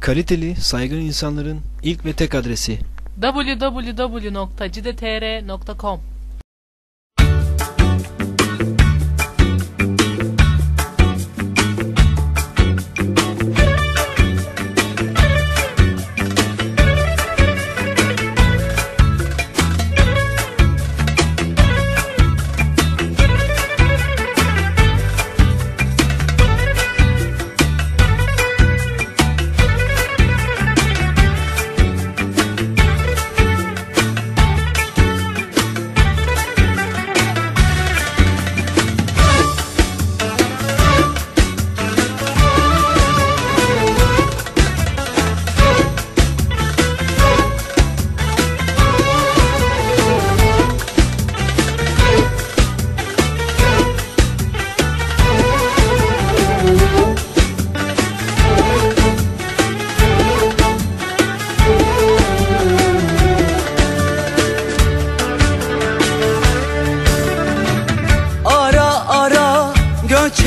Kaliteli, saygın insanların ilk ve tek adresi. www.cidetr.com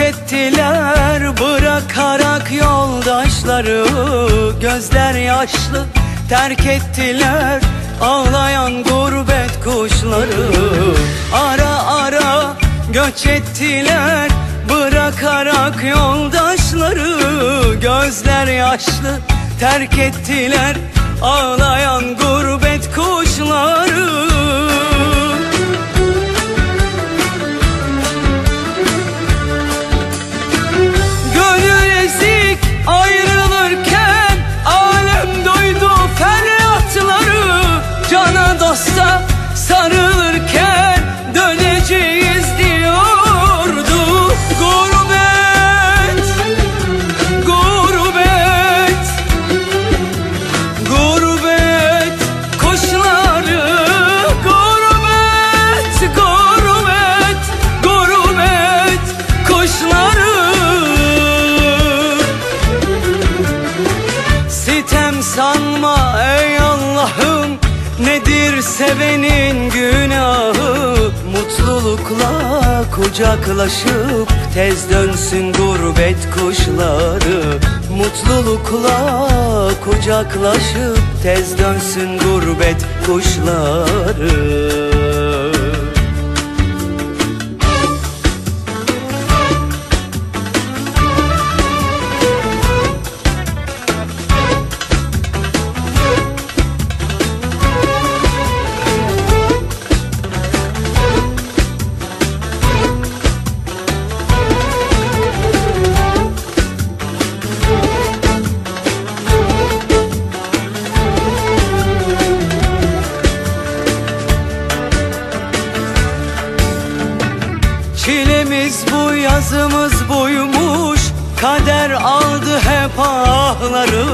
ettiler Bırakarak yoldaşları Gözler yaşlı terk ettiler Ağlayan gurbet kuşları. Ara ara göç ettiler Bırakarak yoldaşları Gözler yaşlı terk ettiler Ağlayan gurbet kuşları dosta sarılırken Döneceğiz diyordu. Gurbet Gurbet Gurbet kuşları. Gurbet Gurbet Gurbet kuşları. Sitem sanma ey Allah'ım Nedir sevenin günahı? Mutlulukla kucaklaşıp Tez dönsün gurbet kuşları. Mutlulukla kucaklaşıp Tez dönsün gurbet kuşları yazımız buymuş Kader aldı hep ahları.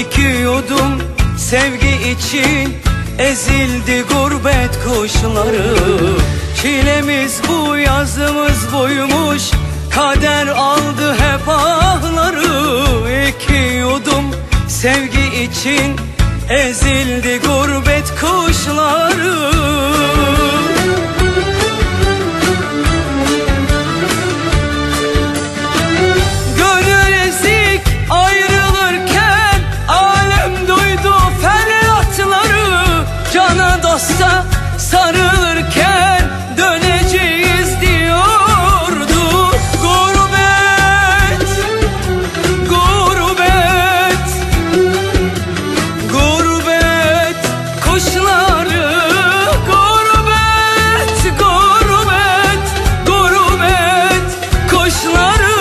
İki yudum sevgi için Ezildi gurbet kuşları. Çilemiz bu yazımız buymuş Kader aldı hep ahları. İki yudum sevgi için Ezildi gurbet kuşları Cana dosta sarılırken Döneceğiz diyordu. Gurbet Gurbet Gurbet kuşları. Gurbet Gurbet Gurbet kuşları.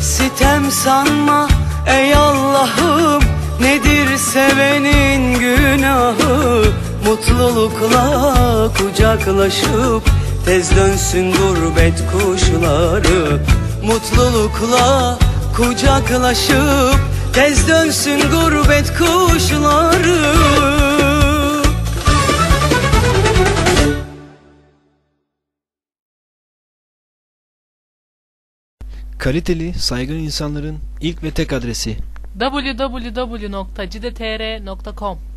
Sitem sanma ey Allah'ım Nedir sevenin günahı? Mutlulukla kucaklaşıp Tez dönsün gurbet kuşları. Mutlulukla kucaklaşıp Tez dönsün gurbet kuşları. Kaliteli, saygın insanların ilk ve tek adresi. www.cidetr.com